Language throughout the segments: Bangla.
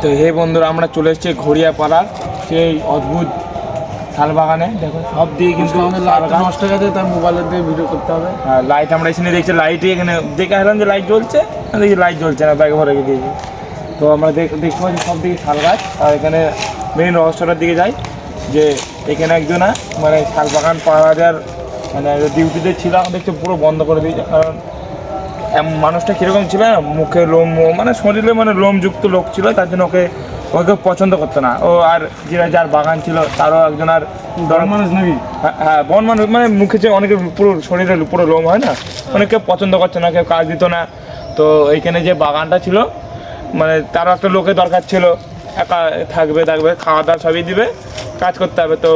তো হে বন্ধুরা আমরা চলে এসেছি ঘড়িয়া পাড়ার সেই অদ্ভুত শাল বাগানে দেখো সব দিয়ে কিন্তু আমাদের লাইট। নষ্ট হয়ে গেছে তার মোবাইলের দিয়ে ভিডিও করতে হবে। হ্যাঁ লাইট আমরা এখানে দেখছি লাইটই এখানে দেখে আসলাম যে লাইট জ্বলছে। দেখি লাইট জ্বলছে না ব্যাগে ভরে দিয়েছি। তো আমরা দেখ- দেখতে পাচ্ছি সব দিকে শাল গাছ আর এখানে মেন রহস্যটার দিকে যাই যে এখানে একজনা মানে শাল বাগান পাওয়া মানে ডিউটিতে ছিল দেখছি পুরো বন্ধ করে দিয়েছে কারণ মানুষটা কীরকম ছিল মুখে লোম মানে শরীরে মানে লোমযুক্ত লোক ছিল তার জন্য ওকে ওকে পছন্দ করতো না। ও আর যেটা যার বাগান ছিল তারও একজন আর মানুষ নাকি? হ্যাঁ, হ্যাঁ বন মানুষ মানে মুখে যে অনেকে পুরো শরীরে পুরো লোম হয় না অনেকে পছন্দ করছে না কেউ কাজ দিত না। তো এইখানে যে বাগানটা ছিল মানে তারও একটা লোকের দরকার ছিল একা থাকবে থাকবে খাওয়া দাওয়া সবই দিবে, কাজ করতে হবে। তো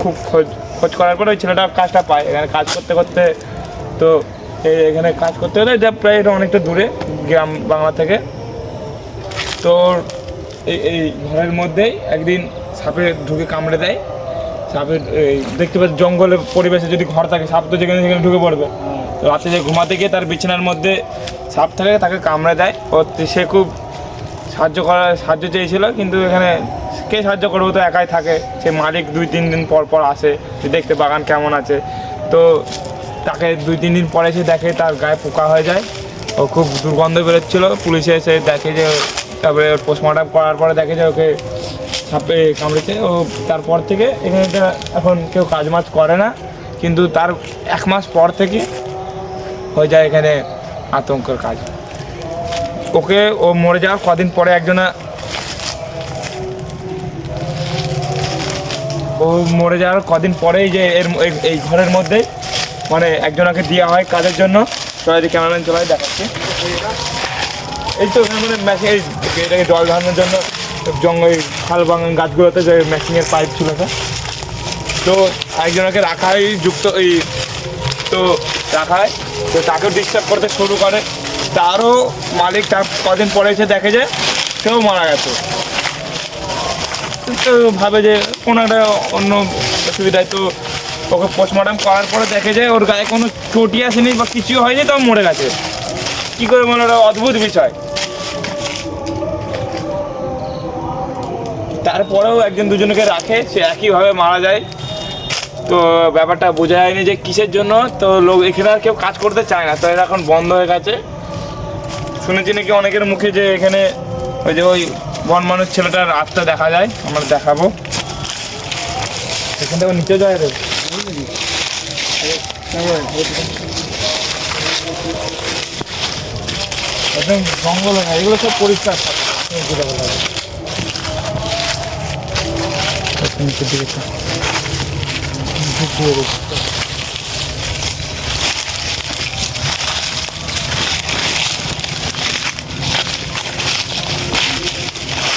খুব খোঁজ খোঁজ করার পরে ওই ছেলেটা কাজটা পায়। এখানে কাজ করতে করতে তো এখানে কাজ করতে হলে যা প্রায় এটা অনেকটা দূরে, গ্রাম বাংলা থেকে। তো এই এই ঘরের মধ্যেই একদিন সাপে ঢুকে কামড়ে দেয়। এই দেখতে পাচ্ছি, জঙ্গলের পরিবেশে যদি ঘর থাকে, সাপ তো যেখানে সেখানে ঢুকে পড়বে। তো রাতে যে ঘুমাতে গিয়ে তার বিছানার মধ্যে সাপ থাকে, তাকে কামড়ে দেয়। ও সে খুব সাহায্য করার সাহায্য চেয়েছিল, কিন্তু এখানে কে সাহায্য করব তো একাই থাকে। সে মালিক দুই, তিন দিন পর পর আসে দেখতে বাগান কেমন আছে। তো তাকে দুই, তিন দিন পরে এসে দেখে তার গায়ে পোকা হয়ে যায়। ও খুব দুর্গন্ধ বেরোচ্ছিলো। পুলিশে এসে দেখে যে, তারপরে পোস্টমর্টম করার পরে দেখে যে ওকে সাপে কামড়েছে। ও তারপর থেকে এখানে এখন কেউ কাজ মাজ করে না। কিন্তু তার এক মাস পর থেকে হয়ে যায় এখানে আতঙ্কের কাজ। ওকে ও মরে যাওয়ার কদিন পরে একজনা ও মরে যাওয়ার কদিন পরেই যে এর এই- ঘরের মধ্যে মানে একজনকে দেওয়া হয় কাজের জন্য। সবাই ক্যামেরাম্যান চলাই দেখাচ্ছে। এই তো এখানে মানে এটাকে জল ঢালানোর জন্য জঙ্গল খাল বাগান গাছগুলোতে যে মেশিনের পাইপ ছিল তো একজনকে রাখা হয়, যুক্ত এই তো রাখা হয়। তো তাকেও ডিস্টার্ব করতে শুরু করে। তারও মালিক তার কদিন পরে এসে দেখে যে সেও মারা গেছে। তো ভাবে যে কোনো একটা অন্য অসুবিধায় তো ওকে পোস্টমর্টম করার পরে দেখে যে ওর গায়ে কোনো চটি আসেনি বা কিছু হয়নি তো মরে গেছে। কী করে মনে একটা অদ্ভুত বিষয়। তারপরেও একজন দুজনকে রাখে, সে একইভাবে মারা যায়। তো ব্যাপারটা বোঝা যায়নি যে কিসের জন্য, তো লোক, এখানে আর কেউ কাজ করতে চায় না, তো এখন বন্ধ হয়ে গেছে। শুনেছি নাকি অনেকের মুখে যে এখানে ওই যে ওই বন মানুষ ছেলেটার আত্মা দেখা যায়, আমরা দেখাবো। এখান থেকে নিচে যায় রে। একদম জঙ্গল হয় এগুলো সব পরিষ্কার। নিচের দিকে চল। ঢুকিয়ে রেখেছি। একদম বড় একদম গভীর একদম এর জিনিসই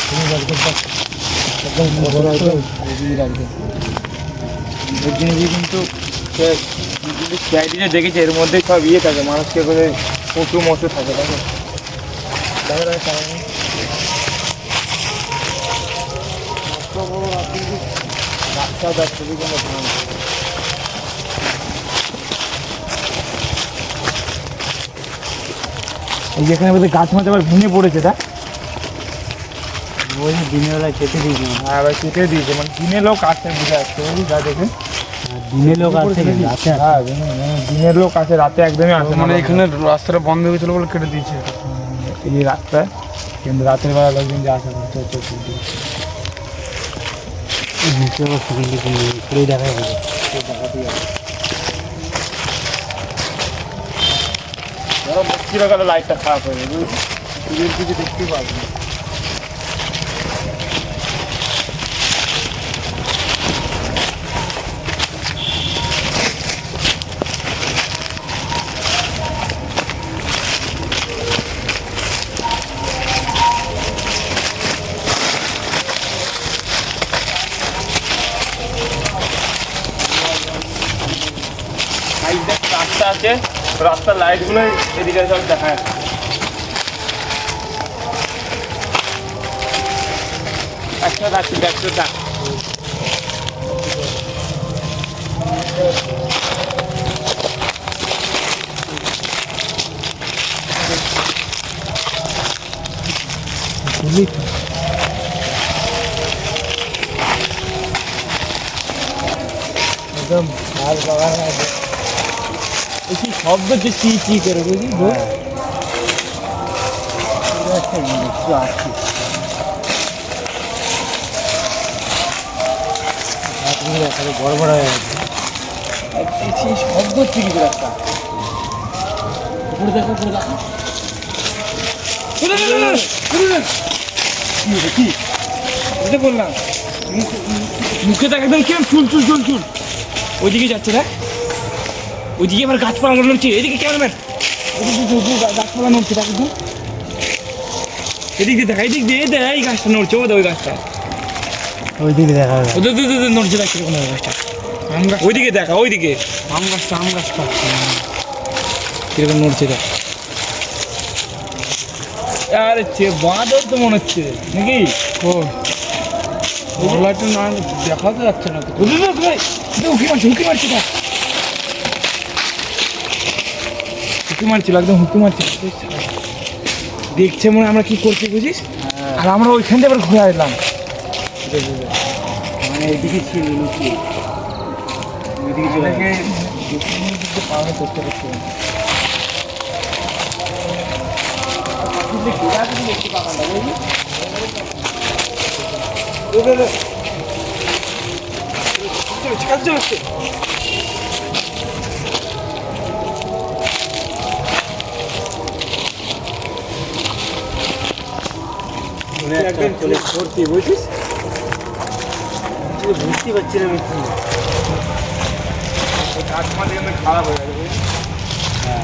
কিন্তু দেখেছি এর মধ্যে সব ইয়ে থাকে মানুষকে করে পশু মশু থাকে দেখো দেখো দেখো সামনে। এত বড় রাত্রি কি রাস্তা এই যেখানে গাছ মাছ আবার ভেঙে পড়েছে তা ওই দিনের বেলা কেটে দিয়েছি হ্যাঁ আবার কেটে দিয়েছে। মানে দিনে লোক আসছে বুঝে আসছে ওই যা দেখে। দিনে লোক আসে রাতে হ্যাঁ দিনের লোক আসে রাতে একদমই আসে মানে এখানে রাস্তাটা বন্ধ হয়ে গেছিল বলে কেটে দিয়েছে। এই রাস্তায় কিন্তু রাতের বেলা লোকজন যে আসে থেকে ঘুরেই দেখা যাবে হয়ে লাইটটা খারাপ হয়ে দূরের কিছু দেখতেই পারবে রাস্তা আছে রাস্তার লাইটগুলো এদিকে সব দেখা একশো থাকছি একশো থাক एकदम माल बगान है কি শব্দ যে চি চি করে বুঝলি এখানে বড় বড় হয়ে গেছে। শব্দ করে একটা। উপরে দেখো উপরে দেখো। কি বললাম মুখে দেখ একদম কেমন চুল চুল চুল চুল। ওইদিকে যাচ্ছে দেখ। ওইদিকে আবার গাছপালা নড়ছে এদিকে ক্যামেরাম্যান গাছপালা নড়ছে দেখ একদম এদিক দিয়ে দেখা এদিক দিয়ে দেখ এই গাছটা নড়ছে ও দেখ ওই গাছটা। ওই দিকে দেখা ওদের ওদের নড়ছে দেখ কীরকম গাছটা। আম গাছ ওইদিকে দেখা ওইদিকে। আম গাছটা আম গাছটা। কীরকম নড়ছে দেখ। আরে চে বাঁদর তো মনে হচ্ছে নাকি? ও দেখা তো যাচ্ছে না তো। উকি মারছে উকি মারছে দেখ। উকি মারছিল একদম হুকি মারছিল দেখছে মনে হয় আমরা কি করছি বুঝিস? আর আমরা ওইখান থেকে ঘুরে আসলাম। মানে এদিকে ছিল লুকিয়ে ওইদিকে চলে আমাদেরকে করতে পারছি একদম চলে ভর্তি বুঝছিস বুঝতে পারছি না আমি কি। খারাপ হয়ে যাবে হ্যাঁ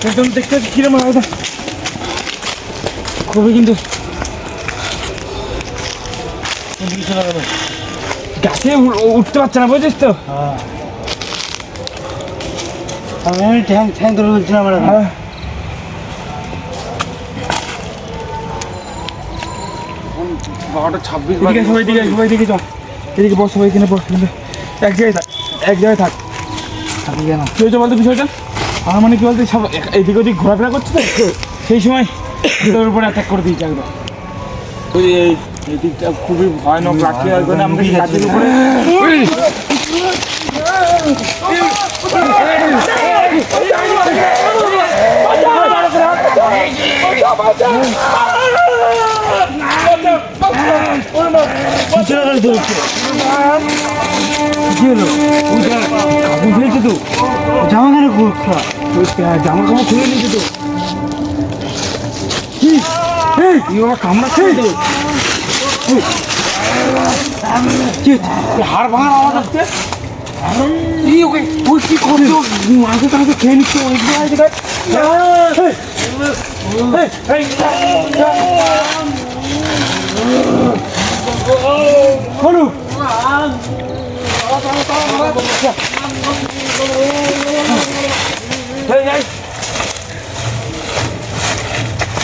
একদম দেখতে কিরম লাগবে খুবই কিন্তু গাছে উঠতে পারছে না বুঝছিস তো হ্যাঁ আমি আমি ঠ্যাং ঠ্যাং ধরে বলছিলাম আমরা হ্যাঁ। বারোটা ছাব্বিশ এদিকে সবাই দিকে সবাই দিকে চল এদিকে বস সবাই বস এক জায়গায় থাক এক জায়গায় থাক। কেন কি হয়েছে বলতো বিষয়টা? আমার মানে কি বলতো সব এদিক ওদিক ঘোরাফেরা করছে তো? সেই সময় তোর উপরে অ্যাটাক করে দিয়েছে একদম। ওই এই দিকটা খুবই ভয়ানক লাগছে করে আমাদের গাছের উপরে। জামা কেন জামা কাপড় খুলে নিয়েছে তো কামড়াচ্ছে তো হাড় ভাঙার আওয়াজ আসছে কি ওকে ওই কি করছ মাঝে তাকে খেয়ে নিচ্ছে ওই দিকে আছে দেখ। এই, এই, বলো এই, এই।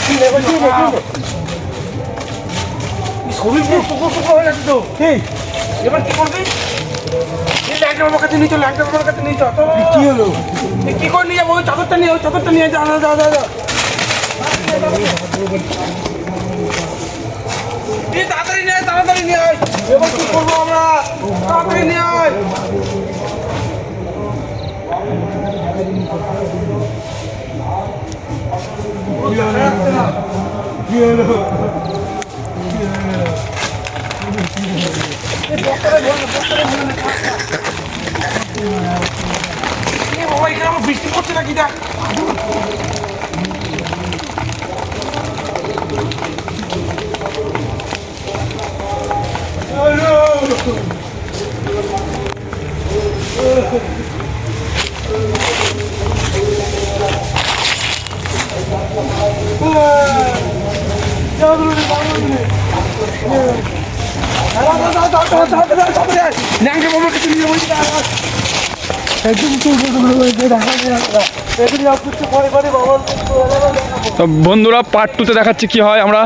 কি নেবে, কি নেবে, কি নেবে? শরীর পুরো টুকরো টুকরো হয়ে তো এই এবার কি করবি এই ল্যাংটা বাবার কাছে নিয়ে চল বাবার কাছে নিয়ে চল। কি হলো? কি করে নিয়ে যাব? ওই চাদরটা নিয়ে ওই চাদরটা নিয়ে যা যা যা যা যা। এই তাড়াতাড়ি নিয়ে তাড়াতাড়ি নিয়ে আয়। এবার কি করব আমরা? তাড়াতাড়ি নিয়ে আয়। বৃষ্টি পড়ছে নাকি দেখ বন্ধুরা পার্ট টুতে দেখাচ্ছি কি হয় আমরা।